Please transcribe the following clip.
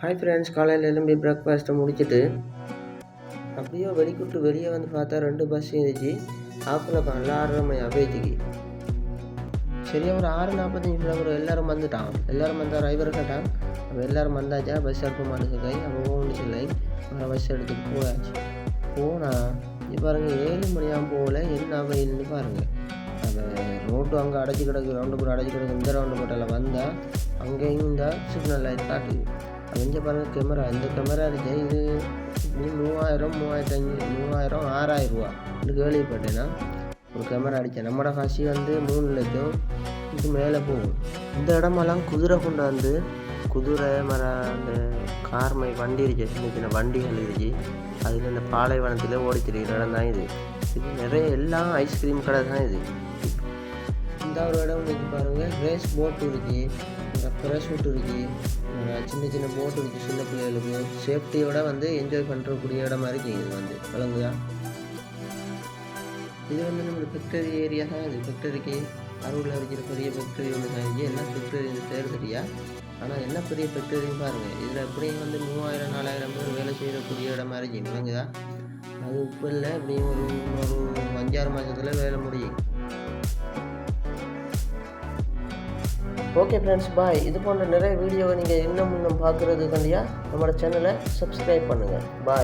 Hi friends காலையில் எலும்பி பிரேக்ஃபாஸ்ட்டை முடிச்சுட்டு அப்படியே வெளிக்கூட்டு வெளியே வந்து பார்த்தா ரெண்டு பஸ் இருந்துச்சு ஆப்பில் காலைல ஆறரை மணி அபேஜிக்கு சரியாக ஒரு ஆறு நாற்பத்தஞ்சு ஒரு எல்லோரும் வந்துட்டான். எல்லோரும் வந்தால் டிரைவர் கேட்டான். அப்போ எல்லோரும் வந்தாச்சா? பஸ் எடுக்க மாட்டேங்குது அப்போ போகணும் இல்லை அப்புறம் பஸ் எடுத்துட்டு போயாச்சு. போனால் இப்போ பாருங்கள் ஏழு மணியாக போகல என்ன வெயில்னு பாருங்கள் அந்த ரோட்டு அங்கே அடைச்சி கிடக்கு ரவுண்டு போட்டு அடைச்சி கிடக்கு. இந்த ரவுண்டு போட்டில் வந்தால் அங்கேயும் இந்த சிக்னல் லைட் காட்டுது. அது பாருங்கள் கேமரா இந்த கேமரா இருக்கு. இது மூவாயிரம் மூவாயிரத்தி அஞ்சு மூவாயிரம் ஆறாயிரம் ரூபா. இது கேள்விப்பட்டேன்னா ஒரு கேமரா அடித்தேன் நம்மளோட காசி வந்து மூணு லட்சம். இது மேலே போகும். இந்த இடமெல்லாம் குதிரை கொண்டாந்து குதிரை மர அந்த கார்மை வண்டி இருக்கு. சின்ன சின்ன வண்டிகள் இருக்கு. அதில் இந்த பாலைவனத்தில் ஓடி இடம் தான் இது. இது நிறைய எல்லாம் ஐஸ்கிரீம் கடை தான் இது. ஒரு இடம் இருக்கு பாருங்க. ரேஸ் போட் இருக்கு. இந்த பேராஷூட் இருக்கு. சின்ன சின்ன போட் இருக்கு. சின்ன பிள்ளைகளுக்கு சேஃப்டியோட வந்து என்ஜாய் பண்ணுறக்கூடிய இடமா இருக்கு. இது வந்து. விளங்குதா இது வந்து நம்மளுக்கு ஃபேக்டரி ஏரியா தான் இது. ஃபேக்டரிக்கு அருகில் இருக்கிற பெரிய ஃபேக்டரி ஒன்று தான். இருக்கு என்ன ஃபேக்டரி பேர் தெரியா? ஆனால் என்ன பெரிய ஃபேக்டரின்னு பாருங்கள் இதில் எப்படியும் வந்து மூவாயிரம் நாலாயிரம் பேர் வேலை செய்யக்கூடிய இடமா இருக்கு. விளங்குதா அது இப்போ இல்லை. எப்படியும் ஒரு ஒரு அஞ்சாறு மாதத்தில் வேலை முடியும். ஓகே ஃப்ரெண்ட்ஸ் பாய் இது போன்ற நிறைய வீடியோவை நீங்கள் இன்னும் இன்னும் பார்க்குறதுக்காண்டியா நம்மளோட சேனலை சப்ஸ்கிரைப் பண்ணுங்கள் பாய்